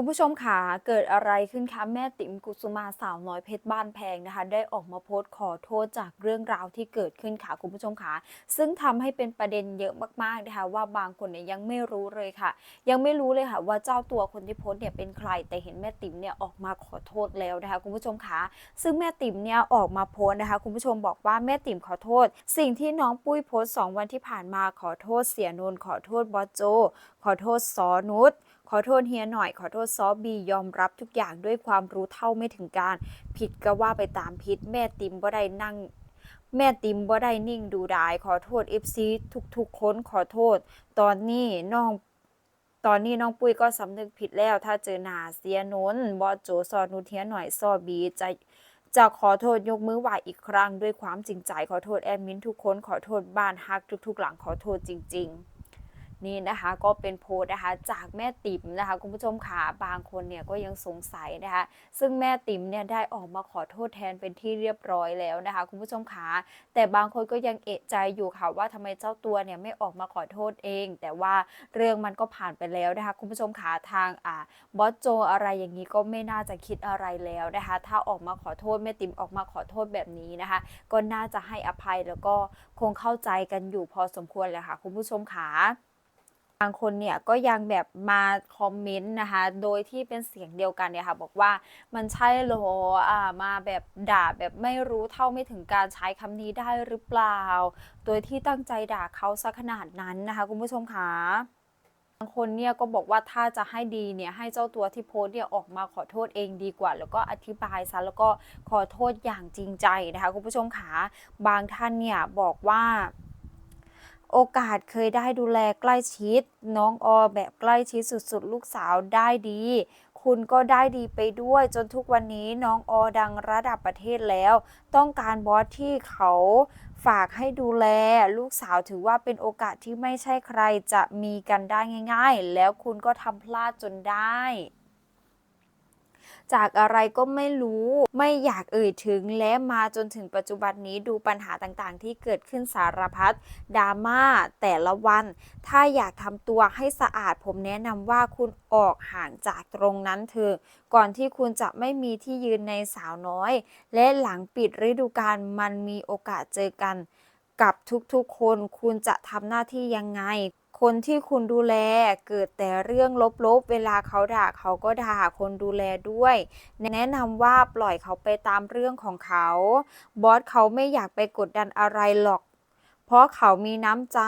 คุณผู้ชมค่ะเกิดอะไรขึ้นคะแม่ติ๋มกุสุมาสาวน้อยเพชรบ้านแพงนะคะ ได้ออกมาโพสต์ขอโทษจากเรื่องราวที่เกิดขึ้นค่ะคุณผู้ชมค่ะซึ่งทำให้เป็นประเด็นเยอะมากๆนะคะว่าบางคนเนี่ยยังไม่รู้เลยค่ะ ยังไม่รู้เลยค่ะ ว่าเจ้าตัวคนที่โพสต์เนี่ยเป็นใครแต่เห็นแม่ติ๋มเนี่ยออกมาขอโทษแล้วนะคะคุณผู้ชมค่ะซึ่งแม่ติ๋มเนี่ยออกมาโพสต์นะคะ คุณผู้ชมบอกว่าแม่ติ๋มขอโทษ สิ่งที่น้องปุ้ยโพสต์สองวันที่ผ่านมาขอโทษเสียนนท์ขอโทษบอสโจ ขอโทษซอนุช ขอโทษเฮียหน่อย ขอโทษซอบียอมรับทุกอย่างด้วยความรู้เท่าไม่ถึงการ ผิดก็ว่าไปตามผิด แม่ติมบ่ได้นั่ง แม่ติมบ่ได้นิ่งดูดาย ขอโทษ FC ทุกๆคนขอโทษ ตอนนี้น้องตอนนี้น้องปุ้ยก็สำนึกผิดแล้ว ถ้าเจอหนาเสียนนบอโจซอนุเฮียหน่อยซอบีจะจะขอโทษยกมือไหวอีกครั้งด้วยความจริงใจขอโทษแอดมินทุกคนขอโทษบ้านฮักทุกๆ หลังขอโทษจริง ๆ นี่นะคะก็เป็นโพสนะคะจากแม่ติ๋มนะคะคุณผู้ชมค่ะบางคนเนี่ยก็ยังสงสัยนะคะ ซึ่งแม่ติ๋มเนี่ยได้ออกมาขอโทษแทนเป็นที่เรียบร้อยแล้วนะคะ คุณผู้ชมค่ะแต่บางคนก็ยังเอะใจอยู่ค่ะว่าทำไมเจ้าตัวเนี่ยไม่ออกมาขอโทษเอง แต่ว่าเรื่องมันก็ผ่านไปแล้วนะคะ คุณผู้ชมค่ะทางอ่าบอสโจอะไรอย่างนี้ก็ไม่น่าจะคิดอะไรแล้วนะคะ ถ้าออกมาขอโทษแม่ติ๋มออกมาขอโทษแบบนี้นะคะ ก็น่าจะให้อภัยแล้วก็คงเข้าใจกันอยู่พอสมควรแหละค่ะ คุณผู้ชมค่ะ บางคนเนี่ยก็ยังแบบมาคอมเมนต์นะคะ โดยที่เป็นเสียงเดียวกันเนี่ยค่ะ บอกว่ามันใช่หรออ่ามาแบบด่าแบบไม่รู้เท่าไม่ถึงการใช้คำนี้ได้หรือเปล่า โดยที่ตั้งใจด่าเขาซะขนาดนั้นนะคะ คุณผู้ชมคะบางคนเนี่ยก็บอกว่าถ้าจะให้ดีเนี่ยให้เจ้าตัวที่โพสเนี่ยออกมาขอโทษเองดีกว่า แล้วก็อธิบายซะแล้วก็ขอโทษอย่างจริงใจนะคะ คุณผู้ชมคะบางท่านเนี่ยบอกว่า โอกาสเคยได้ดูแลใกล้ชิด น้องออแบบใกล้ชิดสุดๆ ลูกสาวได้ดี คุณก็ได้ดีไปด้วยจนทุกวันนี้น้องออดังระดับประเทศแล้ว ต้องการบอสที่เขาฝากให้ดูแล ลูกสาวถือว่าเป็นโอกาสที่ไม่ใช่ใครจะมีกันได้ง่าย ๆ แล้วคุณก็ทำพลาดจนได้ จากอะไรก็ไม่รู้ ไม่อยากเอ่ยถึงและมาจนถึงปัจจุบันนี้ดูปัญหาต่างๆ ที่เกิดขึ้นสารพัดดราม่าแต่ละวัน ถ้าอยากทำตัวให้สะอาดผมแนะนำว่าคุณออกห่างจากตรงนั้นเถอะก่อนที่คุณจะไม่มีที่ยืนในสาวน้อย และหลังปิดฤดูกาลมันมีโอกาสเจอกันกับทุกๆคนคุณจะทำหน้าที่ยังไง คนที่คุณดูแลเกิดแต่เรื่องลบๆ เวลาเขาด่าเขาก็ด่าคนดูแลด้วย แนะนำว่าปล่อยเขาไปตามเรื่องของเขา บอสเขาไม่อยากไปกดดันอะไรหรอก เพราะเขามีน้ำใจ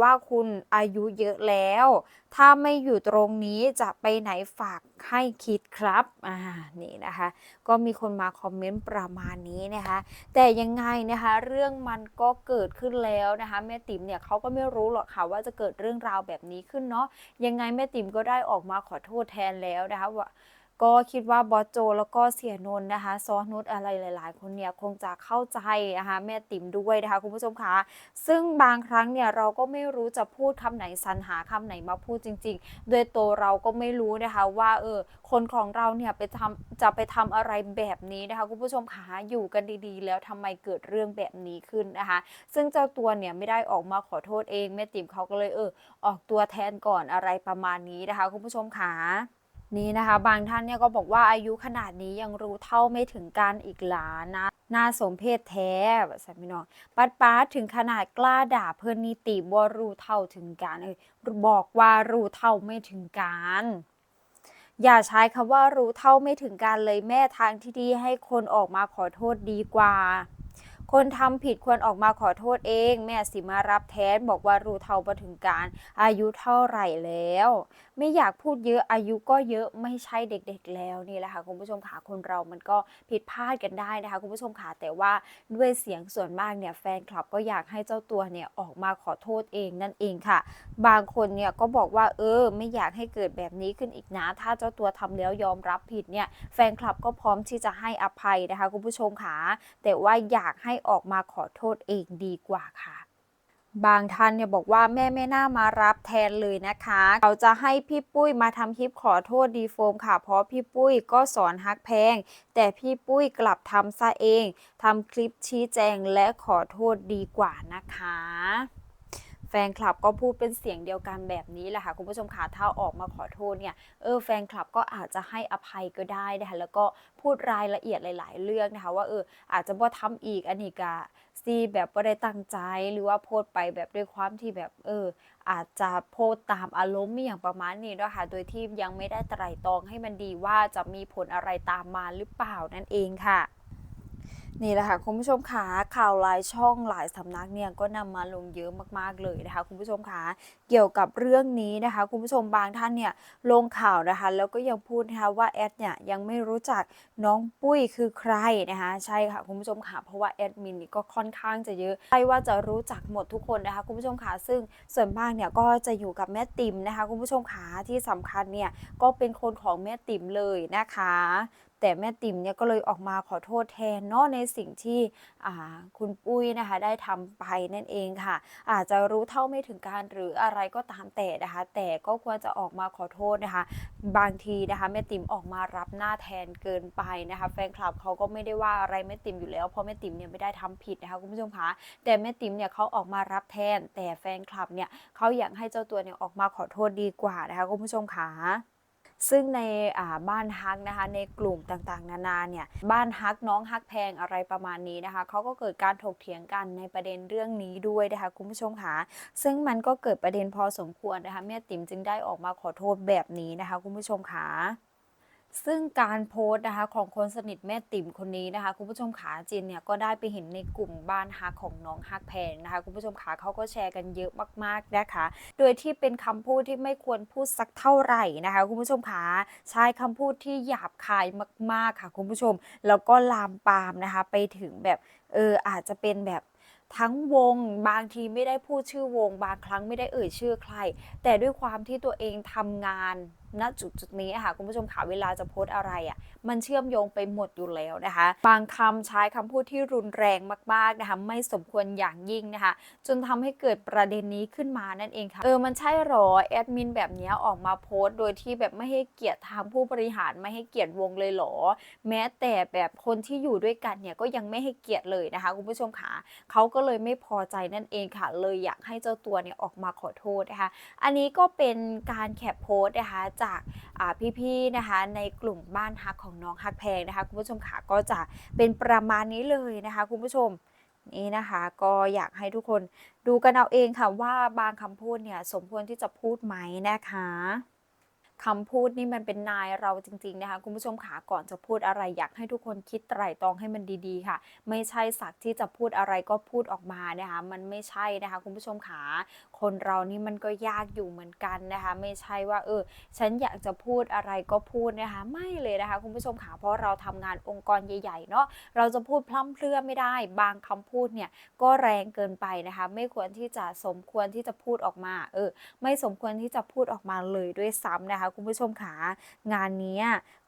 ว่าคุณอายุเยอะแล้ว ถ้าไม่อยู่ตรงนี้จะไปไหนฝากให้คิดครับ อ่า นี่นะคะ ก็มีคนมาคอมเมนต์ประมาณนี้นะคะ แต่ยังไงนะคะ เรื่องมันก็เกิดขึ้นแล้วนะคะแม่ติ๋มเนี่ยเขาก็ไม่รู้หรอกค่ะว่าจะเกิดเรื่องราวแบบนี้ขึ้นเนาะ ยังไงแม่ติ๋มก็ได้ออกมาขอโทษแทนแล้วนะคะว่า ก็คิดว่าบอสโจแล้วก็เสียนนนะคะซอนุชอะไรหลาย ๆ คนเนี่ยคงจะเข้าใจนะคะแม่ติ๋มด้วยนะคะคุณผู้ชมคะซึ่งบางครั้งเนี่ยเราก็ไม่รู้จะพูดคำไหนสรรหาคำไหนมาพูดจริง ๆ โดยตัวเราก็ไม่รู้นะคะว่าเออคนของเราเนี่ยไปทำจะไปทำอะไรแบบนี้นะคะคุณผู้ชมคะอยู่กันดีๆ แล้วทำไมเกิดเรื่องแบบนี้ขึ้นนะคะ ซึ่งเจ้าตัวเนี่ยไม่ได้ออกมาขอโทษเองแม่ติ๋มเขาก็เลยเออออกตัวแทนก่อนอะไรประมาณนี้นะคะคุณผู้ชมคะ นี่นะคะ บางท่านเนี่ยก็บอกว่าอายุขนาดนี้ยังรู้เท่าไม่ถึงการอีกหลานะน่าสมเพศแท้แบบสันพี่น้องปัดป้าถึงขนาดกล้าด่าเพื่อนนิติว่ารู้เท่าถึงการเออบอกว่ารู้เท่าไม่ถึงการอย่าใช้คำว่ารู้เท่าไม่ถึงการเลยแม่ทางที่ดีให้คนออกมาขอโทษดีกว่า คนทำผิดควรออกมาขอโทษเอง แม่สิมารับแทนบอกว่ารู้เท่ามาถึงการ อายุเท่าไหร่แล้ว ไม่อยากพูดเยอะอายุก็เยอะไม่ใช่เด็กๆแล้วนี่แหละค่ะคุณผู้ชมค่ะคนเรามันก็ผิดพลาดกันได้นะคะคุณผู้ชมค่ะแต่ว่าด้วยเสียงส่วนมากเนี่ยแฟนคลับก็อยากให้เจ้าตัวเนี่ยออกมาขอโทษเองนั่นเองค่ะ บางคนเนี่ยก็บอกว่าเออ ไม่อยากให้เกิดแบบนี้ขึ้นอีกนะ ถ้าเจ้าตัวทำแล้วยอมรับผิดเนี่ยแฟนคลับก็พร้อมที่จะให้อภัยนะคะคุณผู้ชมค่ะแต่ว่าอยากให้ออกมาขอโทษเองดีกว่าค่ะ บางท่านเนี่ยบอกว่าแม่ไม่น่ามารับแทนเลยนะคะเขาจะให้พี่ปุ้ยมาทำคลิปขอโทษดีโฟมค่ะ เพราะพี่ปุ้ยก็สอนฮักแพง แต่พี่ปุ้ยกลับทำซะเองทำคลิปชี้แจงและขอโทษดีกว่านะคะ แฟนคลับก็พูดเป็นเสียงเดียวกันแบบนี้แหละค่ะคุณผู้ชมค่ะถ้าออกมาขอโทษเนี่ยเออแฟนคลับก็อาจจะให้อภัยก็ได้นะคะแล้วก็พูดรายละเอียดหลาย ๆ เรื่องนะคะว่าเอออาจจะบ่ทำอีกอันนี้ก็ซีแบบบ่ได้ตั้งใจหรือว่าโพสไปแบบด้วยความที่แบบเอออาจจะโพสต์ตามอารมณ์อย่างประมาณนี้ด้วยค่ะ โดยที่ยังไม่ได้ไตร่ตรองให้มันดีว่าจะมีผลอะไรตามมาหรือเปล่านั่นเองค่ะ นี่แหละค่ะคุณผู้ชมคะข่าวหลายช่องหลายสำนักเนี่ยก็นำมาลงเยอะมากๆเลยนะคะคุณผู้ชมคะเกี่ยวกับเรื่องนี้นะคะ คุณผู้ชมบางท่านเนี่ยลงข่าวนะคะ แล้วก็ยังพูดนะคะว่าแอดเนี่ยยังไม่รู้จักน้องปุ้ยคือใครนะคะใช่ค่ะคุณผู้ชมค่ะเพราะว่าแอดมินนี่ก็ค่อนข้างจะเยอะใช่ว่าจะรู้จักหมดทุกคนนะคะคุณผู้ชมค่ะซึ่งส่วนมากเนี่ยก็จะอยู่กับแม่ติ๋มนะคะ คุณผู้ชมค่ะที่สำคัญเนี่ยก็เป็นคนของแม่ติ๋มเลยนะคะ แต่แม่ติ๋มเนี่ยก็เลยออกมาขอโทษแทนเนาะในสิ่งที่คุณปุ้ยนะคะได้ทำไปนั่นเองค่ะ อาจจะรู้เท่าไม่ถึงการหรืออะไรก็ตามแต่นะคะ แต่ก็ควรจะออกมาขอโทษนะคะ บางทีนะคะแม่ติ๋มออกมารับหน้าแทนเกินไปนะคะ แฟนคลับเขาก็ไม่ได้ว่าอะไรแม่ติ๋มอยู่แล้วเพราะแม่ติ๋มเนี่ยไม่ได้ทำผิดนะคะคุณผู้ชมคะแต่แม่ติ๋มเนี่ยเขาออกมารับแทน แต่แฟนคลับเนี่ยเขาอยากให้เจ้าตัวเนี่ยออกมาขอโทษดีกว่านะคะคุณผู้ชมคะ ซึ่งในบ้านฮักนะคะในกลุ่มต่างๆ นานาเนี่ยบ้านฮักน้องฮักแพงอะไรประมาณนี้นะคะเขาก็เกิดการถกเถียงกันในประเด็นเรื่องนี้ด้วยนะคะคุณผู้ชมคะซึ่งมันก็เกิดประเด็นพอสมควรนะคะแม่ติ๋มจึงได้ออกมาขอโทษแบบนี้นะคะคุณผู้ชมคะ ซึ่งการโพสต์นะคะของคนสนิทแม่ติ๋มคนนี้นะคะคุณผู้ชมขาจินเนี่ยก็ได้ไปเห็นในกลุ่มบ้านฮักของน้องฮักแพงนะคะคุณผู้ชมขาเขาก็แชร์กันเยอะมากๆนะคะ โดยที่เป็นคำพูดที่ไม่ควรพูดสักเท่าไหร่นะคะคุณผู้ชมคะใช้คำพูดที่หยาบคายมาก ๆค่ะคุณผู้ชม แล้วก็ลามปามนะคะไปถึงแบบเอออาจจะเป็นแบบทั้งวงบางทีไม่ได้พูดชื่อวง บางครั้งไม่ได้เอ่ยชื่อใคร แต่ด้วยความที่ตัวเองทำงาน ณจุดจุดนี้ค่ะคุณผู้ชมค่ะเวลาจะโพสอะไรอะมันเชื่อมโยงไปหมดอยู่แล้วนะคะ บางคำใช้คำพูดที่รุนแรงมากๆนะคะไม่สมควรอย่างยิ่งนะคะ จนทำให้เกิดประเด็นนี้ขึ้นมานั่นเองค่ะเออมันใช่หรอแอดมินแบบนี้ออกมาโพสโดยที่แบบไม่ให้เกียรติทางผู้บริหารไม่ให้เกียรติวงเลยหรอ แม้แต่แบบคนที่อยู่ด้วยกันเนี่ยก็ยังไม่ให้เกียรติเลยนะคะคุณผู้ชมค่ะเขาก็เลยไม่พอใจนั่นเองค่ะ เลยอยากให้เจ้าตัวเนี่ยออกมาขอโทษนะคะ อันนี้ก็เป็นการแคปโพสนะคะจากพี่ๆนะคะในกลุ่มบ้านฮักของน้องฮักแพงนะคะคุณผู้ชมค่ะก็จะเป็นประมาณนี้เลยนะคะคุณผู้ชมนี่นะคะก็อยากให้ทุกคนดูกันเอาเองค่ะว่าบางคำพูดเนี่ยสมควรที่จะพูดไหมนะคะคำพูดนี่มันเป็นนายเราจริง ๆ นะคะ คุณผู้ชมขาก่อนจะพูดอะไรอยากให้ทุกคนคิดไตร่ตรองให้มันดีๆ ค่ะ ไม่ใช่สักที่จะพูดอะไรก็พูดออกมานะคะ มันไม่ใช่นะคะ คุณผู้ชมขาคนเรานี่มันก็ยากอยู่เหมือนกันนะคะ ไม่ใช่ว่าเออฉันอยากจะพูดอะไรก็พูดนะคะ ไม่เลยนะคะ คุณผู้ชมขาเพราะเราทำงานองค์กรใหญ่ๆเนาะเราจะพูดพร่ำเพรื่อไม่ได้ บางคำพูดเนี่ยก็แรงเกินไปนะคะ ไม่ควรที่จะสมควรที่จะพูดออกมาเออไม่สมควรที่จะพูดออกมาเลยด้วยซ้ำนะคะ คุณผู้ชมขางานนี้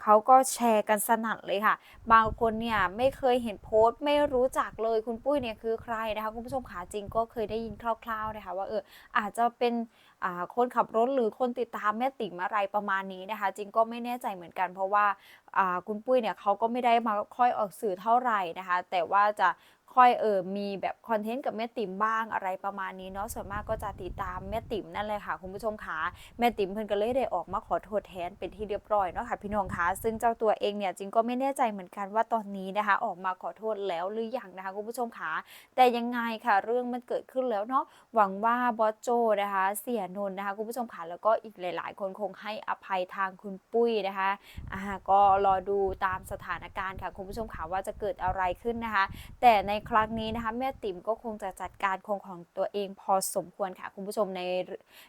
เขาก็แชร์กันสนั่นเลยค่ะ บางคนเนี่ยไม่เคยเห็นโพสต์ ไม่รู้จักเลยคุณปุ้ยเนี่ยคือใครนะคะ คุณผู้ชมขาจริงก็เคยได้ยินคร่าวๆนะคะ ว่าเอออาจจะเป็นคนขับรถหรือคนติดตามแม่ติ๋มอะไรประมาณนี้นะคะ จริงก็ไม่แน่ใจเหมือนกันเพราะว่าอ่าคุณปุ้ยเนี่ยเขาก็ไม่ได้มาค่อยออกสื่อเท่าไหร่นะคะ แต่ว่าจะ ค่อยเออมีแบบคอนเทนต์กับแม่ติ๋มบ้างอะไรประมาณนี้เนาะส่วนมากก็จะติดตามแม่ติ๋มนั่นเลยค่ะคุณผู้ชมคะแม่ติ๋มเพิ่นก็เลยได้ออกมาขอโทษแทนเป็นที่เรียบร้อยเนาะค่ะพี่น้องคะซึ่งเจ้าตัวเองเนี่ยจริงก็ไม่แน่ใจเหมือนกันว่าตอนนี้นะคะ ออกมาขอโทษแล้วหรือยังนะคะคุณผู้ชมคะแต่ยังไงค่ะเรื่องมันเกิดขึ้นแล้วเนาะหวังว่าบอสโจนะคะเสียนนท์นะคะคุณผู้ชมค่ะแล้วก็อีกหลาย ๆ คนคงให้อภัยทางคุณปุ้ยนะคะอ่าก็รอดูตามสถานการณ์ค่ะคุณผู้ชมค่ะว่าจะเกิดอะไรขึ้นนะคะ แต่ในครั้งนี้นะคะแม่ติ๋มก็คงจะจัดการคงของตัวเองพอสมควรค่ะ คุณผู้ชมใน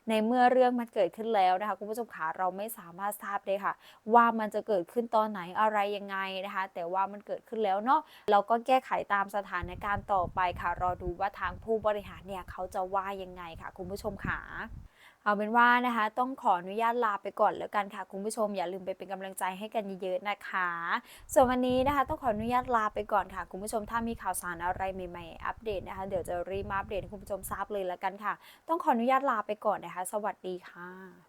ในเมื่อเรื่องมันเกิดขึ้นแล้วนะคะ คุณผู้ชมค่ะเราไม่สามารถทราบได้ค่ะ ว่ามันจะเกิดขึ้นตอนไหนอะไรยังไงนะคะ แต่ว่ามันเกิดขึ้นแล้วเนาะเราก็แก้ไขตามสถานการณ์ต่อไปค่ะรอดูว่าทางผู้บริหารเนี่ยเขาจะว่ายังไงค่ะ คุณผู้ชมค่ะ เอาเป็นว่านะคะ ต้องขออนุญาตลาไปก่อนแล้วกันค่ะคุณผู้ชมอย่าลืมไปเป็นกำลังใจให้กันเยอะๆนะคะ ส่วนวันนี้นะคะ ต้องขออนุญาตลาไปก่อนค่ะคุณผู้ชมถ้ามีข่าวสารอะไรใหม่ๆอัปเดตนะคะ เดี๋ยวจะรีบมาอัปเดตให้คุณผู้ชมทราบเลยแล้วกันค่ะ ต้องขออนุญาตลาไปก่อนนะคะ สวัสดีค่ะ